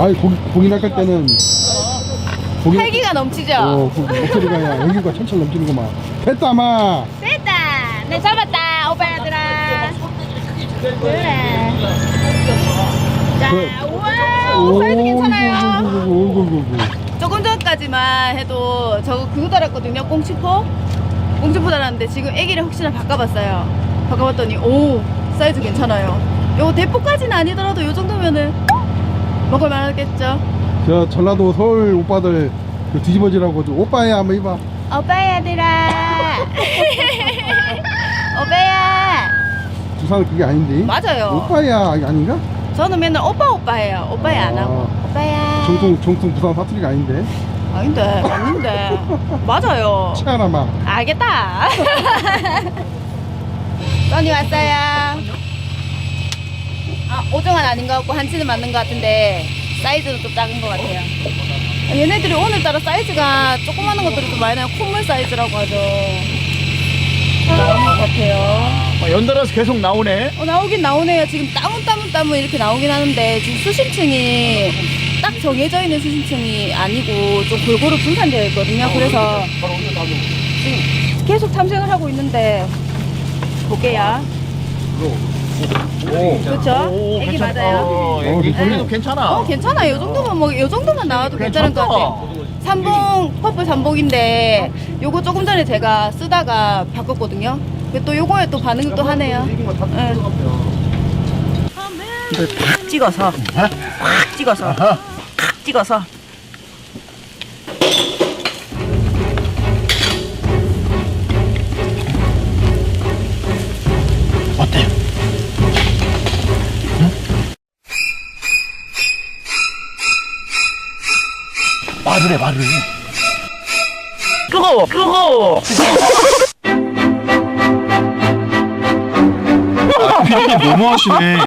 아니 고기 고기 낚을 때는 고기 활기가 넘치죠? 어 그 목소리가 야 애기가 천천히 넘치는구만 됐다 마 됐다. 네 잡았다 오빠들아. 그래. 자, 그- 우와, 사이즈 괜찮아요. 오구구구구구구구. 조금 전까지만 해도 저거 그거 달았거든요. 꽁치포. 꽁치포 달았는데 지금 애기를 혹시나 바꿔봤어요. 바꿔봤더니 오 사이즈 괜찮아요. 요 대포까지는 아니더라도 요 정도면은 먹을 만하겠죠. 저 전라도 서울 오빠들 그 뒤집어지라고 좀 오빠야 한번 해봐 오빠야 들아. 오빠야. 부산은 그게 아닌데 맞아요. 오빠야 아닌가? 저는 맨날 오빠 오빠예요. 오빠야 안 하고. 아. 오빠야. 정통 정통 부산 사투리가 아닌데 아닌데 맞는데 맞아요. 치아나 마 알겠다. 써니 왔어요. 아 오종은 아닌 것 같고 한치는 맞는 것 같은데 사이즈는 좀 작은 것 같아요. 아, 얘네들이 오늘따라 사이즈가 조그마한 것들이 좀 많이 나요. 콧물 사이즈라고 하죠. 나오는 것 같아요. 어, 연달아서 계속 나오네. 어, 나오긴 나오네요. 지금 따문 따문 따문 이렇게 나오긴 하는데 지금 수심층이 딱 정해져 있는 수심층이 아니고 좀 골고루 분산되어 있거든요. 그래서 지금 계속 탐색을 하고 있는데 볼게요. 오. 그렇죠? 오, 애기 괜찮- 맞아요. 어, 어, 애기 괜찮아요. 애기도 괜찮아. 어 괜찮아요. 이 정도면 뭐이 정도만 나와도 괜찮은 것. 같아요. 삼봉 퍼플 삼봉인데 요거 조금 전에 제가 쓰다가 바꿨거든요. 근데 또 요거에 또 반응을 또 하네요. 네. 이걸 팍 찍어서 팍 찍어서 팍 찍어서 말을 해, 말을 해. 뜨거워, 뜨거워. 피디님 너무하시네.